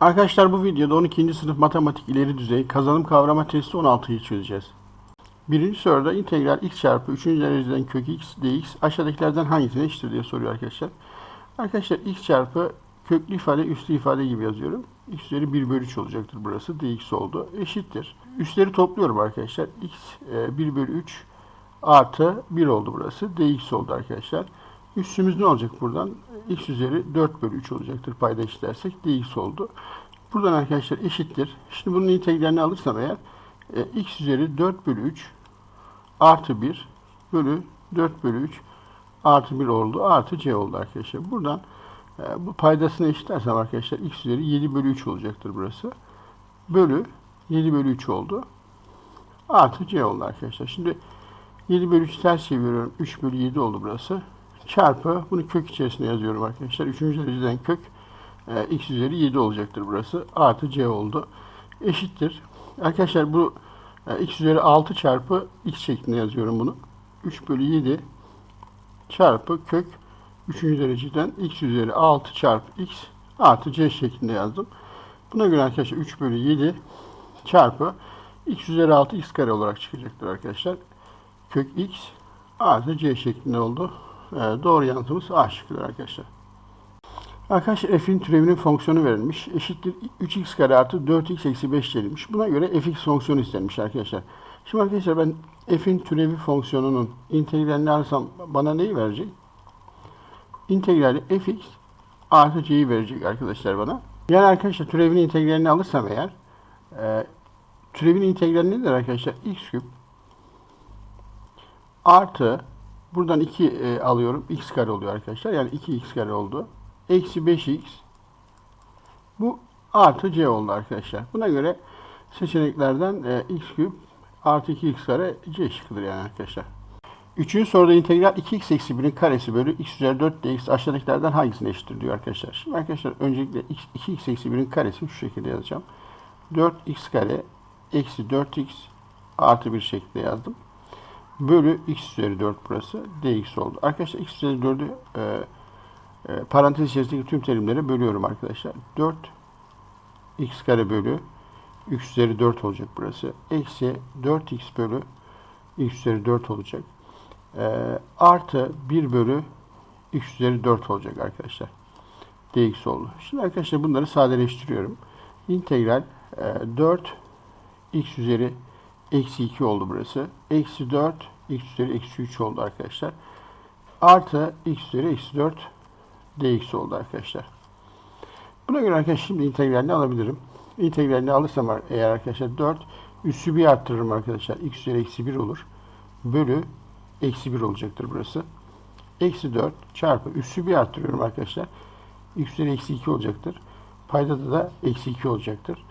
Arkadaşlar bu videoda 12. sınıf matematik ileri düzey kazanım kavrama testi 16'yı çözeceğiz. Birinci soruda integral x çarpı 3. dereceden kök x dx aşağıdakilerden hangisine eşittir diye soruyor arkadaşlar. Arkadaşlar x çarpı köklü ifade üslü ifade gibi yazıyorum. x üzeri 1 bölü 3 olacaktır burası. dx oldu. Eşittir. Üstleri topluyorum arkadaşlar. x e, 1 bölü 3 artı 1 oldu burası. dx oldu arkadaşlar. Üstümüz ne olacak buradan? x üzeri 4 bölü 3 olacaktır payda eşitlersek. dx oldu. Buradan arkadaşlar eşittir. Şimdi bunun integralini alırsam eğer e, x üzeri 4 bölü 3 artı 1 bölü 4 bölü 3 artı 1 oldu. Artı c oldu arkadaşlar. Buradan e, bu paydasını eşitlersem arkadaşlar x üzeri 7 bölü 3 olacaktır burası. Bölü 7 bölü 3 oldu. Artı c oldu arkadaşlar. Şimdi 7 bölü 3 ters çeviriyorum. 3 bölü 7 oldu burası. Çarpı bunu kök içerisine yazıyorum arkadaşlar. 3. dereceden kök e, x üzeri 7 olacaktır burası. Artı c oldu. Eşittir. Arkadaşlar bu e, x üzeri 6 çarpı x şeklinde yazıyorum bunu. 3 bölü 7 çarpı kök 3. dereceden x üzeri 6 çarpı x artı c şeklinde yazdım. Buna göre arkadaşlar 3 bölü 7 çarpı x üzeri 6 x kare olarak çıkacaktır arkadaşlar. Kök x artı c şeklinde oldu. E, doğru yanıtımız A şıkkıdır arkadaşlar. Arkadaşlar f'in türevinin fonksiyonu verilmiş. Eşittir 3x kare artı 4x eksi 5 denilmiş. Buna göre fx fonksiyonu istenmiş arkadaşlar. Şimdi arkadaşlar ben f'in türevi fonksiyonunun integralini alırsam bana neyi verecek? İntegrali fx artı c'yi verecek arkadaşlar bana. Yani arkadaşlar türevin integralini alırsam eğer e, türevin integrali nedir arkadaşlar? x küp artı buradan 2 e, alıyorum. x kare oluyor arkadaşlar. Yani 2x kare oldu. Eksi 5x bu artı c oldu arkadaşlar. Buna göre seçeneklerden e, x küp artı 2x kare c şıkkıdır yani arkadaşlar. Üçüncü soruda integral 2x eksi 1'in karesi bölü x üzeri 4 dx aşağıdakilerden hangisine eşittir diyor arkadaşlar. Şimdi arkadaşlar öncelikle x, 2x eksi 1'in karesi şu şekilde yazacağım. 4x kare eksi 4x artı 1 şeklinde yazdım. Bölü x üzeri 4 burası dx oldu. Arkadaşlar x üzeri 4'ü e, e, parantez içerisindeki tüm terimleri bölüyorum arkadaşlar. 4 x kare bölü x üzeri 4 olacak burası. Eksi 4x bölü x üzeri 4 olacak. E, artı 1 bölü x üzeri 4 olacak arkadaşlar. dx oldu. Şimdi arkadaşlar bunları sadeleştiriyorum. İntegral e, 4 x üzeri eksi 2 oldu burası. Eksi 4 x üzeri eksi 3 oldu arkadaşlar. Artı x üzeri eksi 4 dx oldu arkadaşlar. Buna göre arkadaşlar şimdi integralini alabilirim. İntegralini alırsam eğer arkadaşlar 4 üssü bir arttırırım arkadaşlar. x üzeri eksi 1 olur. Bölü eksi 1 olacaktır burası. Eksi 4 çarpı üssü bir arttırıyorum arkadaşlar. x üzeri eksi 2 olacaktır. Paydada da eksi 2 olacaktır.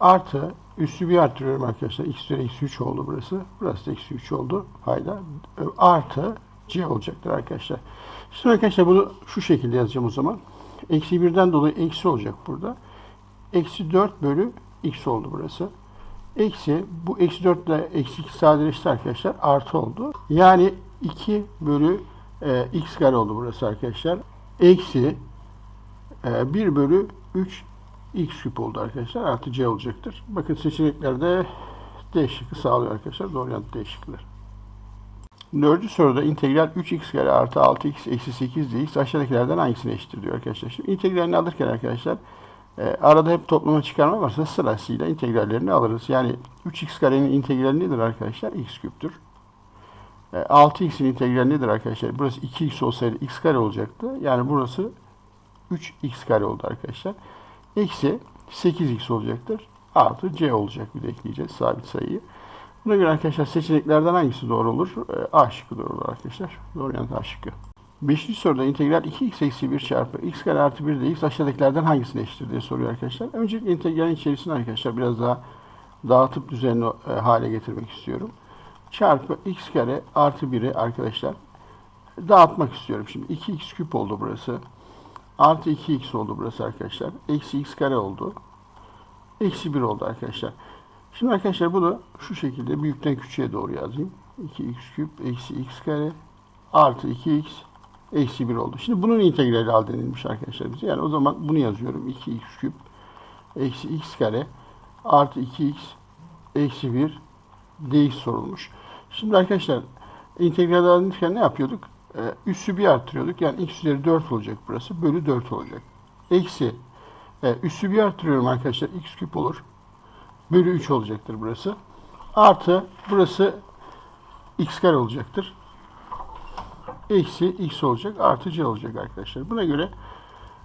Artı üssü bir arttırıyorum arkadaşlar. x üzeri eksi 3 oldu burası. Burası da eksi 3 oldu. Payda. Artı c olacaktır arkadaşlar. Şimdi arkadaşlar bunu şu şekilde yazacağım o zaman. Eksi 1'den dolayı eksi olacak burada. Eksi 4 bölü x oldu burası. Eksi bu eksi 4 ile eksi 2 sadeleşti arkadaşlar. Artı oldu. Yani 2 bölü e, x kare oldu burası arkadaşlar. Eksi e, 1 bölü 3 x küp oldu arkadaşlar. Artı c olacaktır. Bakın seçeneklerde D sağlıyor arkadaşlar. Doğru yanıt D. Dördüncü soruda integral 3x kare artı 6x eksi 8 dx aşağıdakilerden hangisine eşittir diyor arkadaşlar. Şimdi integralini alırken arkadaşlar e, arada hep toplama çıkarma varsa sırasıyla integrallerini alırız. Yani 3x karenin integrali nedir arkadaşlar? x küptür. E, 6x'in integrali nedir arkadaşlar? Burası 2x olsaydı x kare olacaktı. Yani burası 3x kare oldu arkadaşlar. Eksi 8x olacaktır. Artı c olacak bir de ekleyeceğiz sabit sayıyı. Buna göre arkadaşlar seçeneklerden hangisi doğru olur? E, A şıkkı doğru olur arkadaşlar. Doğru yanıt A şıkkı. Beşinci soruda integral 2x eksi 1 çarpı x kare artı 1 dx aşağıdakilerden hangisine eşittir diye soruyor arkadaşlar. Öncelikle integralin içerisinde arkadaşlar biraz daha dağıtıp düzenli e, hale getirmek istiyorum. Çarpı x kare artı 1'i arkadaşlar dağıtmak istiyorum. Şimdi 2x küp oldu burası. Artı 2x oldu burası arkadaşlar. Eksi x kare oldu. Eksi 1 oldu arkadaşlar. Şimdi arkadaşlar bunu şu şekilde büyükten küçüğe doğru yazayım. 2x küp eksi x kare artı 2x eksi 1 oldu. Şimdi bunun integrali al denilmiş arkadaşlar bize. Yani o zaman bunu yazıyorum. 2x küp eksi x kare artı 2x eksi 1 dx sorulmuş. Şimdi arkadaşlar integral alınırken ne yapıyorduk? Ee, üssü bir arttırıyorduk. Yani x üzeri 4 olacak burası. Bölü 4 olacak. Eksi e, üssü bir arttırıyorum arkadaşlar. x küp olur. Bölü 3 olacaktır burası. Artı burası x kare olacaktır. Eksi x olacak. Artı c olacak arkadaşlar. Buna göre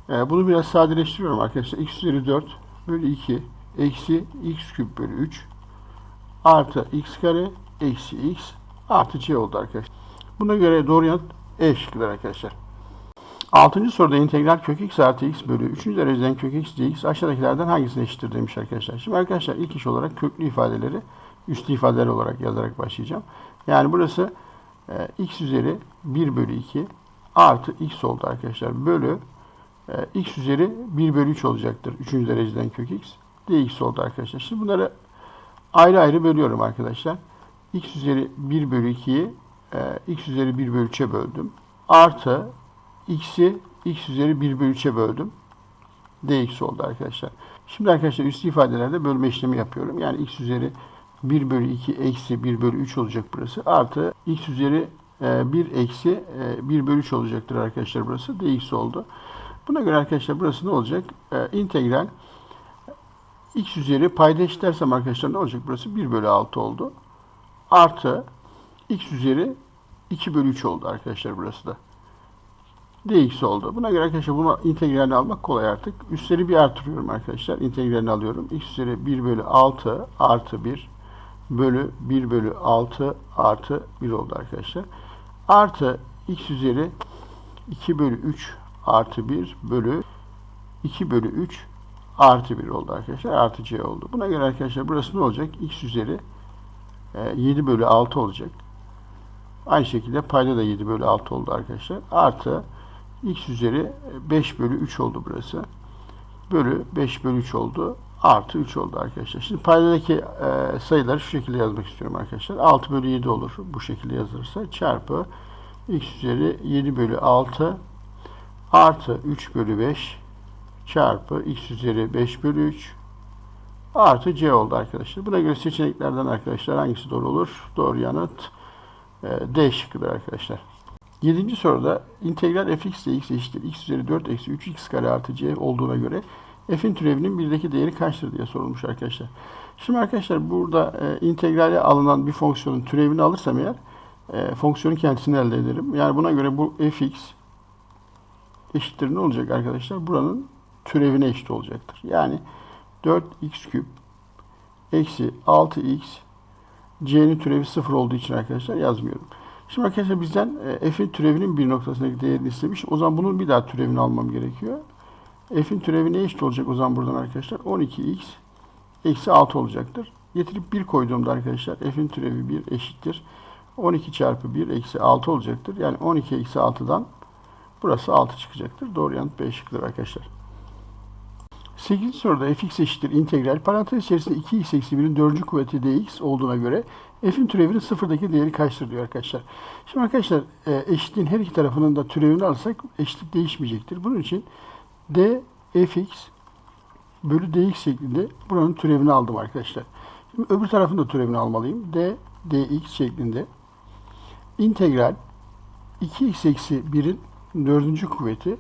e, bunu biraz sadeleştiriyorum arkadaşlar. x üzeri 4 bölü 2 eksi x küp bölü 3 artı x kare eksi x artı c oldu arkadaşlar. Buna göre doğru yanıt E şıkkıdır arkadaşlar. Altıncı soruda integral kök x artı x bölü 3. dereceden kök x dx aşağıdakilerden hangisine eşittir demiş arkadaşlar. Şimdi arkadaşlar ilk iş olarak köklü ifadeleri üslü ifadeler olarak yazarak başlayacağım. Yani burası e, x üzeri 1 bölü 2 artı x oldu arkadaşlar. Bölü e, x üzeri 1 bölü 3 olacaktır. 3. dereceden kök x dx oldu arkadaşlar. Şimdi bunları ayrı ayrı bölüyorum arkadaşlar. x üzeri 1 bölü 2'yi e, x üzeri 1 bölü 3'e böldüm. Artı x'i x üzeri 1 bölü 3'e böldüm. dx oldu arkadaşlar. Şimdi arkadaşlar üslü ifadelerde bölme işlemi yapıyorum. Yani x üzeri 1 bölü 2 eksi 1 bölü 3 olacak burası. Artı x üzeri e, 1 eksi e, 1 bölü 3 olacaktır arkadaşlar burası. dx oldu. Buna göre arkadaşlar burası ne olacak? E, integral x üzeri payda eşitlersem arkadaşlar ne olacak burası? 1 bölü 6 oldu. Artı x üzeri 2 bölü 3 oldu arkadaşlar burası da. dx oldu. Buna göre arkadaşlar bunu integralini almak kolay artık. Üstleri bir artırıyorum arkadaşlar. İntegralini alıyorum. x üzeri 1 bölü 6 artı 1 bölü 1 bölü 6 artı 1 oldu arkadaşlar. Artı x üzeri 2 bölü 3 artı 1 bölü 2 bölü 3 artı 1 oldu arkadaşlar. Artı c oldu. Buna göre arkadaşlar burası ne olacak? x üzeri 7 bölü 6 olacak. Aynı şekilde payda da 7 bölü 6 oldu arkadaşlar. Artı x üzeri 5 bölü 3 oldu burası. Bölü 5 bölü 3 oldu. Artı 3 oldu arkadaşlar. Şimdi paydadaki e, sayıları şu şekilde yazmak istiyorum arkadaşlar. 6 bölü 7 olur. Bu şekilde yazılırsa. Çarpı x üzeri 7 bölü 6 artı 3 bölü 5 çarpı x üzeri 5 bölü 3 artı c oldu arkadaşlar. Buna göre seçeneklerden arkadaşlar hangisi doğru olur? Doğru yanıt D şıkkıdır arkadaşlar. Yedinci soruda integral fx dx eşittir x üzeri 4 eksi 3x kare artı c olduğuna göre f'in türevinin birdeki değeri kaçtır diye sorulmuş arkadaşlar. Şimdi arkadaşlar burada e, integrale alınan bir fonksiyonun türevini alırsam eğer e, fonksiyonun kendisini elde ederim. Yani buna göre bu fx eşittir ne olacak arkadaşlar? Buranın türevine eşit olacaktır. Yani 4x küp eksi 6x c'nin türevi 0 olduğu için arkadaşlar yazmıyorum. Şimdi arkadaşlar bizden e, f'in türevinin bir noktasındaki değerini istemiş. O zaman bunun bir daha türevini almam gerekiyor. f'in türevi ne eşit olacak o zaman buradan arkadaşlar? 12x eksi 6 olacaktır. Getirip 1 koyduğumda arkadaşlar f'in türevi 1 eşittir. 12 çarpı 1 eksi 6 olacaktır. Yani 12 eksi 6'dan burası 6 çıkacaktır. Doğru yanıt B şıkkıdır arkadaşlar. 8. soruda fx eşittir integral parantez içerisinde 2x eksi 1'in 4. kuvveti dx olduğuna göre f'in türevinin sıfırdaki değeri kaçtır diyor arkadaşlar. Şimdi arkadaşlar e, eşitliğin her iki tarafının da türevini alırsak eşitlik değişmeyecektir. Bunun için d fx bölü dx şeklinde buranın türevini aldım arkadaşlar. Şimdi öbür tarafın da türevini almalıyım. d dx şeklinde integral 2x eksi 1'in 4. kuvveti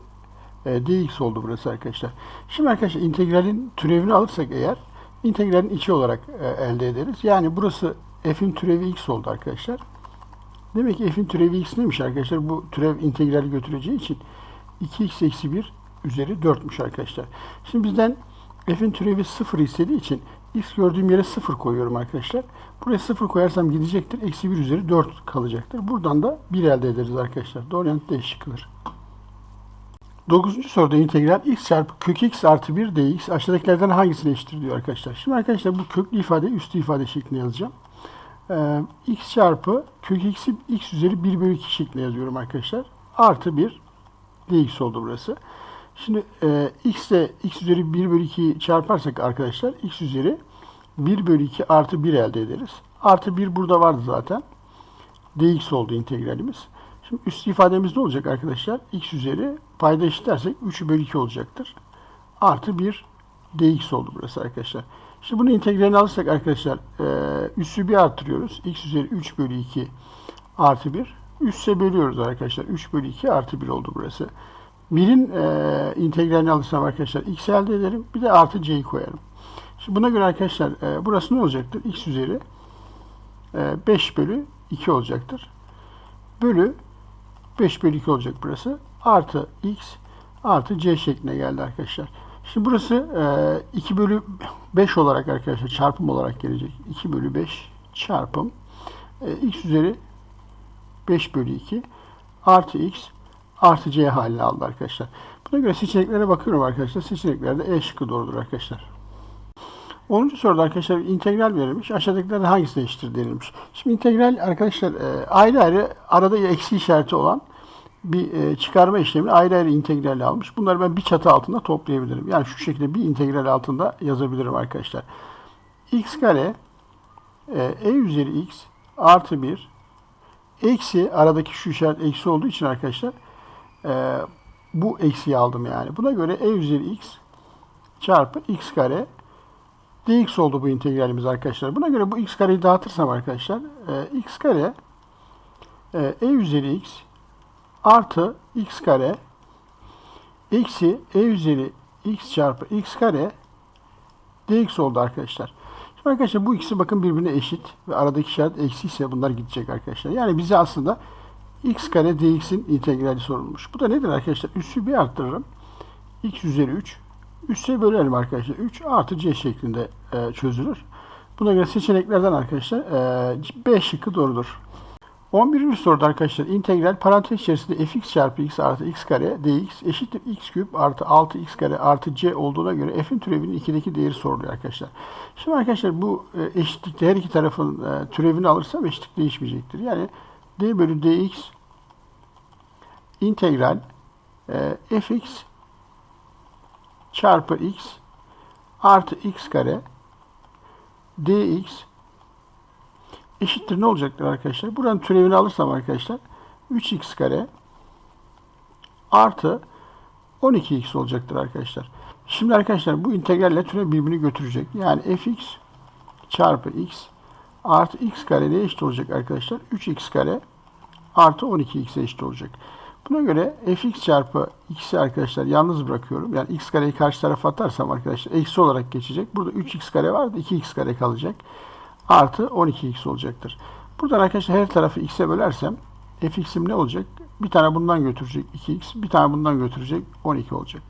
e, dx oldu burası arkadaşlar. Şimdi arkadaşlar integralin türevini alırsak eğer integralin içi olarak e, elde ederiz. Yani burası f'in türevi x oldu arkadaşlar. Demek ki f'in türevi x neymiş arkadaşlar? Bu türev integrali götüreceği için 2x eksi 1 üzeri 4'müş arkadaşlar. Şimdi bizden f'in türevi 0 istediği için x gördüğüm yere 0 koyuyorum arkadaşlar. Buraya 0 koyarsam gidecektir. Eksi 1 üzeri 4 kalacaktır. Buradan da 1 elde ederiz arkadaşlar. Doğru yanıt D şıkkıdır. 9. soruda integral x çarpı kök x artı 1 dx aşağıdakilerden hangisine eşittir diyor arkadaşlar. Şimdi arkadaşlar bu köklü ifade üstü ifade şeklinde yazacağım. Ee, x çarpı kök x'i x üzeri 1 bölü 2 şeklinde yazıyorum arkadaşlar. Artı 1 dx oldu burası. Şimdi e, x ile x üzeri 1 bölü 2 çarparsak arkadaşlar x üzeri 1 bölü 2 artı 1 elde ederiz. Artı 1 burada vardı zaten. dx oldu integralimiz. Şimdi üst ifademiz ne olacak arkadaşlar? x üzeri payda eşitlersek 3 bölü 2 olacaktır. Artı 1 dx oldu burası arkadaşlar. Şimdi bunu integralini alırsak arkadaşlar e, üssü bir arttırıyoruz. x üzeri 3 bölü 2 artı 1. Üsse bölüyoruz arkadaşlar. 3 bölü 2 artı 1 oldu burası. 1'in e, integralini alırsam arkadaşlar x elde ederim. Bir de artı c'yi koyarım. Şimdi buna göre arkadaşlar e, burası ne olacaktır? x üzeri e, 5 bölü 2 olacaktır. Bölü 5 bölü 2 olacak burası. Artı x artı c şekline geldi arkadaşlar. Şimdi burası e, 2 bölü 5 olarak arkadaşlar çarpım olarak gelecek. 2 bölü 5 çarpım e, x üzeri 5 bölü 2 artı x artı c haline aldı arkadaşlar. Buna göre seçeneklere bakıyorum arkadaşlar. Seçeneklerde E şıkkı doğrudur arkadaşlar. 10. soruda arkadaşlar integral verilmiş. Aşağıdakilerden hangisi eşittir denilmiş. Şimdi integral arkadaşlar e, ayrı ayrı arada eksi işareti olan bir e, çıkarma işlemini ayrı ayrı integral almış. Bunları ben bir çatı altında toplayabilirim. Yani şu şekilde bir integral altında yazabilirim arkadaşlar. x kare e, e üzeri x artı 1 eksi aradaki şu işaret eksi olduğu için arkadaşlar e, bu eksiyi aldım yani. Buna göre e üzeri x çarpı x kare dx oldu bu integralimiz arkadaşlar. Buna göre bu x kareyi dağıtırsam arkadaşlar e, x kare e, e üzeri x artı x kare eksi e üzeri x çarpı x kare dx oldu arkadaşlar. Şimdi arkadaşlar bu ikisi bakın birbirine eşit ve aradaki işaret eksi ise bunlar gidecek arkadaşlar. Yani bize aslında x kare dx'in integrali sorulmuş. Bu da nedir arkadaşlar? Üssü bir arttırırım. x üzeri 3. Üsse bölelim arkadaşlar. 3 artı c şeklinde e, çözülür. Buna göre seçeneklerden arkadaşlar e, B şıkkı doğrudur. 11. soruda arkadaşlar integral parantez içerisinde fx çarpı x artı x kare dx eşittir x küp artı 6x kare artı c olduğuna göre f'in türevinin 2'deki değeri soruluyor arkadaşlar. Şimdi arkadaşlar bu e, eşitlikte her iki tarafın e, türevini alırsam eşitlik değişmeyecektir. Yani d bölü dx integral e, fx çarpı x artı x kare dx eşittir ne olacaktır arkadaşlar? Buranın türevini alırsam arkadaşlar 3x kare artı 12x olacaktır arkadaşlar. Şimdi arkadaşlar bu integralle türev birbirini götürecek. Yani fx çarpı x artı x kare ne eşit olacak arkadaşlar? 3x kare artı 12x eşit olacak. Buna göre fx çarpı x'i arkadaşlar yalnız bırakıyorum. Yani x kareyi karşı tarafa atarsam arkadaşlar eksi olarak geçecek. Burada 3x kare vardı. 2x kare kalacak. Artı 12x olacaktır. Buradan arkadaşlar her tarafı x'e bölersem fx'im ne olacak? Bir tane bundan götürecek 2x. Bir tane bundan götürecek 12 olacak.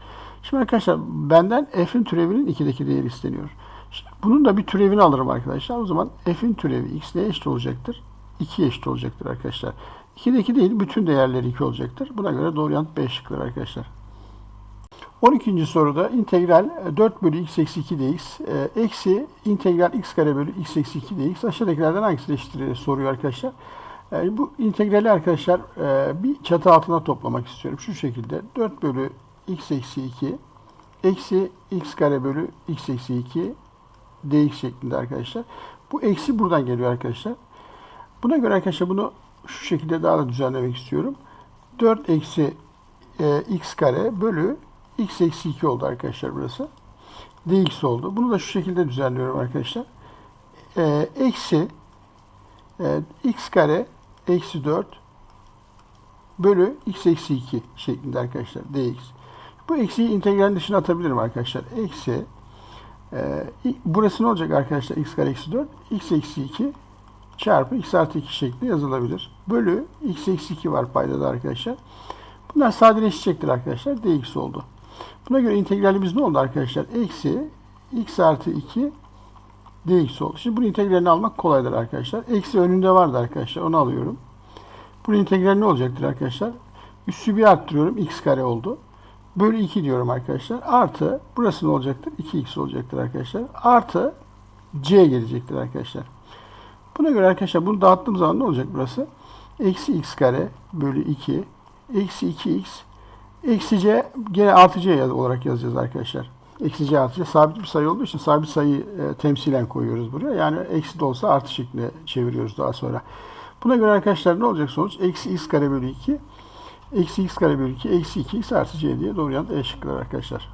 Şimdi arkadaşlar benden f'in türevinin 2'deki değeri isteniyor. Şimdi bunun da bir türevini alırım arkadaşlar. O zaman f'in türevi x neye eşit olacaktır? 2 eşit olacaktır arkadaşlar. 2'deki değil bütün değerleri 2 olacaktır. Buna göre doğru yanıt B şıkkıdır arkadaşlar. 12. soruda integral 4 bölü x eksi 2 dx e, eksi integral x kare bölü x eksi 2 dx aşağıdakilerden hangisi eşittir soruyor arkadaşlar. E, bu integrali arkadaşlar e, bir çatı altına toplamak istiyorum. Şu şekilde 4 bölü x eksi 2 eksi x kare bölü x eksi 2 dx şeklinde arkadaşlar. Bu eksi buradan geliyor arkadaşlar. Buna göre arkadaşlar bunu şu şekilde daha da düzenlemek istiyorum. 4 eksi e, x kare bölü x eksi 2 oldu arkadaşlar burası. dx oldu. Bunu da şu şekilde düzenliyorum arkadaşlar. E, eksi e, x kare eksi 4 bölü x eksi 2 şeklinde arkadaşlar dx. Bu eksiyi integralin dışına atabilirim arkadaşlar. Eksi e, burası ne olacak arkadaşlar? x kare eksi 4 x eksi 2 çarpı x artı 2 şeklinde yazılabilir. Bölü x eksi 2 var paydada arkadaşlar. Bunlar sadeleşecektir arkadaşlar. dx oldu. Buna göre integralimiz ne oldu arkadaşlar? Eksi x artı 2 dx oldu. Şimdi bunun integralini almak kolaydır arkadaşlar. Eksi önünde vardı arkadaşlar. Onu alıyorum. Bunun integrali ne olacaktır arkadaşlar? Üssü bir arttırıyorum. x kare oldu. Bölü 2 diyorum arkadaşlar. Artı burası ne olacaktır? 2x olacaktır arkadaşlar. Artı c gelecektir arkadaşlar. Buna göre arkadaşlar bunu dağıttığım zaman ne olacak burası? Eksi x kare bölü 2 eksi 2x eksi c gene artı c olarak yazacağız arkadaşlar. Eksi c artı c sabit bir sayı olduğu için sabit sayıyı e, temsilen koyuyoruz buraya. Yani eksi de olsa artı şeklinde çeviriyoruz daha sonra. Buna göre arkadaşlar ne olacak sonuç? Eksi x kare bölü 2 eksi x kare bölü 2 eksi 2x artı c diye doğru yanıt E şıkkıdır arkadaşlar.